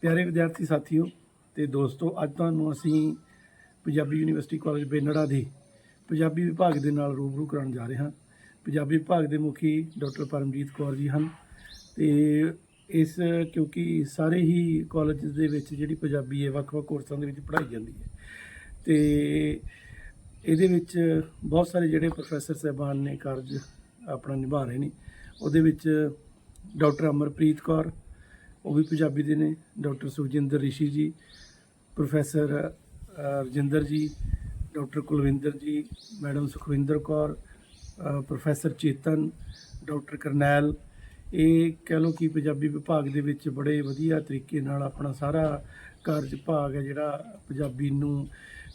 ਪਿਆਰੇ ਵਿਦਿਆਰਥੀ ਸਾਥੀਓ ਤੇ ਦੋਸਤੋ, ਅੱਜ ਤੁਹਾਨੂੰ ਅਸੀਂ ਪੰਜਾਬੀ ਯੂਨੀਵਰਸਿਟੀ ਕਾਲਜ ਬੇਨੜਾ ਦੇ ਪੰਜਾਬੀ ਵਿਭਾਗ ਦੇ ਨਾਲ ਰੂਬਰੂ ਕਰਾਉਣ ਜਾ ਰਹੇ ਹਾਂ। ਪੰਜਾਬੀ ਵਿਭਾਗ ਦੇ ਮੁਖੀ ਡਾਕਟਰ ਪਰਮਜੀਤ ਕੌਰ ਜੀ ਹਨ ਤੇ ਇਸ ਕਿਉਂਕਿ ਸਾਰੇ ਹੀ ਕਾਲਜ ਦੇ ਵਿੱਚ ਜਿਹੜੀ ਪੰਜਾਬੀ ਹੈ, ਵੱਖ-ਵੱਖ ਕੋਰਸਾਂ ਦੇ ਵਿੱਚ ਪੜ੍ਹਾਈ ਜਾਂਦੀ ਹੈ। ਤੇ ਇਹਦੇ ਵਿੱਚ ਬਹੁਤ ਸਾਰੇ ਜਿਹੜੇ ਪ੍ਰੋਫੈਸਰ ਸਾਹਿਬਾਨ ਨੇ ਕਾਰਜ ਆਪਣਾ ਨਿਭਾ ਰਹੇ ਨੇ। ਉਹਦੇ ਵਿੱਚ ਡਾਕਟਰ ਅਮਰਪ੍ਰੀਤ ਕੌਰ ਉਹ ਵੀ ਪੰਜਾਬੀ ਦੇ ਨੇ, ਡਾਕਟਰ ਸੁਖਜਿੰਦਰ ਰਿਸ਼ੀ ਜੀ, professor Rajinder ji, doctor Kulwinder ji, madam Sukhwinder Kaur professor Chetan, doctor Karnail. ਇਹ ਕਹਿ ਲਓ ਕਿ ਪੰਜਾਬੀ ਵਿਭਾਗ ਦੇ ਵਿੱਚ ਬੜੇ ਵਧੀਆ ਤਰੀਕੇ ਨਾਲ ਆਪਣਾ ਸਾਰਾ ਕਾਰਜ ਭਾਗ ਹੈ ਜਿਹੜਾ ਪੰਜਾਬੀ ਨੂੰ,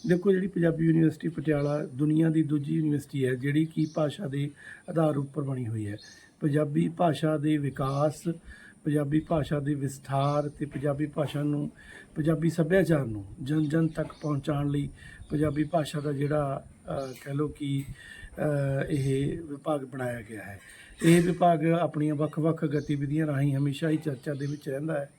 ਦੇਖੋ ਜਿਹੜੀ ਪੰਜਾਬੀ ਯੂਨੀਵਰਸਿਟੀ ਪਟਿਆਲਾ ਦੁਨੀਆ ਦੀ ਦੂਜੀ ਯੂਨੀਵਰਸਿਟੀ ਹੈ, ਜਿਹੜੀ ਕਿ ਭਾਸ਼ਾ ਦੇ ਆਧਾਰ ਉੱਪਰ ਬਣੀ ਹੋਈ ਹੈ। ਪੰਜਾਬੀ ਭਾਸ਼ਾ ਦੇ ਵਿਕਾਸ ਪੰਜਾਬੀ ਭਾਸ਼ਾ ਦੇ ਵਿਸਥਾਰ ਤੇ ਪੰਜਾਬੀ ਭਾਸ਼ਾ ਨੂੰ, ਪੰਜਾਬੀ ਸੱਭਿਆਚਾਰ ਨੂੰ ਜਨ ਜਨ ਤੱਕ ਪਹੁੰਚਾਉਣ ਲਈ ਪੰਜਾਬੀ ਭਾਸ਼ਾ ਦਾ ਜਿਹੜਾ ਕਹਿ ਲਓ ਕਿ ਇਹ ਵਿਭਾਗ ਬਣਾਇਆ ਗਿਆ ਹੈ। ਇਹ ਵਿਭਾਗ ਆਪਣੀਆਂ ਵੱਖ-ਵੱਖ ਗਤੀਵਿਧੀਆਂ ਰਾਹੀਂ ਹਮੇਸ਼ਾ ਹੀ ਚਰਚਾ ਦੇ ਵਿੱਚ ਰਹਿੰਦਾ ਹੈ।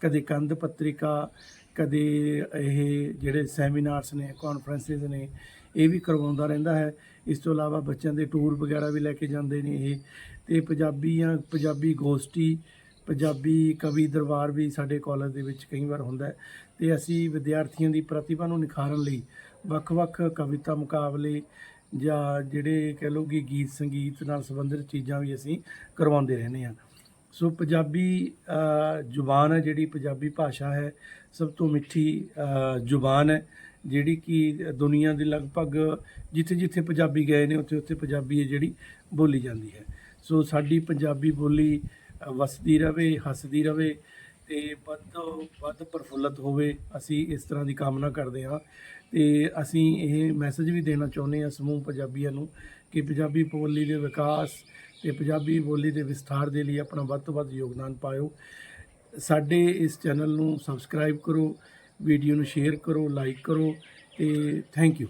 ਕਦੇ ਕੰਧ ਪੱਤਰਿਕਾ, ਕਦੇ ਇਹ ਜਿਹੜੇ ਸੈਮੀਨਾਰਸ ਨੇ ਕਾਨਫਰੰਸਿਸ ਨੇ, ਇਹ ਵੀ ਕਰਵਾਉਂਦਾ ਰਹਿੰਦਾ ਹੈ। ਇਸ ਤੋਂ ਇਲਾਵਾ ਬੱਚਿਆਂ ਦੇ ਟੂਰ ਵਗੈਰਾ ਵੀ ਲੈ ਕੇ ਜਾਂਦੇ ਨੇ ਇਹ। ਤੇ ਪੰਜਾਬੀਆਂ, ਪੰਜਾਬੀ ਗੋਸ਼ਟੀ ਪੰਜਾਬੀ ਕਵੀ ਦਰਬਾਰ ਵੀ ਸਾਡੇ ਕਾਲਜ ਦੇ ਵਿੱਚ ਕਈ ਵਾਰ ਹੁੰਦਾ ਹੈ ਤੇ ਅਸੀਂ ਵਿਦਿਆਰਥੀਆਂ ਦੀ ਪ੍ਰਤਿਭਾ ਨੂੰ ਨਿਖਾਰਨ ਲਈ ਵੱਖ-ਵੱਖ ਕਵਿਤਾ ਮੁਕਾਬਲੇ ਜਾਂ ਜਿਹੜੇ ਕਹਿ ਲਓ ਕਿ ਗੀਤ ਸੰਗੀਤ ਨਾਲ ਸੰਬੰਧਿਤ ਚੀਜ਼ਾਂ ਵੀ ਅਸੀਂ ਕਰਵਾਉਂਦੇ ਰਹਿੰਦੇ ਹਾਂ। ਸੋ ਪੰਜਾਬੀ ਜ਼ੁਬਾਨ ਹੈ ਜਿਹੜੀ ਪੰਜਾਬੀ ਭਾਸ਼ਾ ਹੈ, ਸਭ ਤੋਂ ਮਿੱਠੀ ਜ਼ੁਬਾਨ ਹੈ ਜਿਹੜੀ ਕਿ ਦੁਨੀਆ ਦੇ ਲਗਭਗ ਜਿੱਥੇ ਜਿੱਥੇ ਪੰਜਾਬੀ ਗਏ ਨੇ ਉੱਥੇ ਉੱਥੇ ਪੰਜਾਬੀ ਹੈ ਜਿਹੜੀ ਬੋਲੀ ਜਾਂਦੀ ਹੈ। ਸੋ ਸਾਡੀ ਪੰਜਾਬੀ ਬੋਲੀ ਵਸਦੀ ਰਵੇ, ਹੱਸਦੀ ਰਵੇ ਤੇ ਵੱਧ ਤੋਂ ਵੱਧ ਪ੍ਰਫੁੱਲਤ ਹੋਵੇ, ਅਸੀਂ ਇਸ ਤਰ੍ਹਾਂ ਦੀ ਕਾਮਨਾ ਕਰਦੇ ਹਾਂ। ਤੇ ਅਸੀਂ ਇਹ ਮੈਸੇਜ ਵੀ ਦੇਣਾ ਚਾਹੁੰਦੇ ਹਾਂ ਸਮੂਹ ਪੰਜਾਬੀਆਂ ਨੂੰ ਕਿ ਪੰਜਾਬੀ ਬੋਲੀ ਦੇ ਵਿਕਾਸ ਤੇ ਪੰਜਾਬੀ ਬੋਲੀ ਦੇ ਵਿਸਥਾਰ ਦੇ ਲਈ ਆਪਣਾ ਵੱਧ ਤੋਂ ਵੱਧ ਯੋਗਦਾਨ ਪਾਓ ਸਾਡੇ ਇਸ ਚੈਨਲ ਨੂੰ ਸਬਸਕ੍ਰਾਈਬ ਕਰੋ ਵੀਡੀਓ ਨੂੰ ਸ਼ੇਅਰ ਕਰੋ ਲਾਈਕ ਕਰੋ ਤੇ ਥੈਂਕ ਯੂ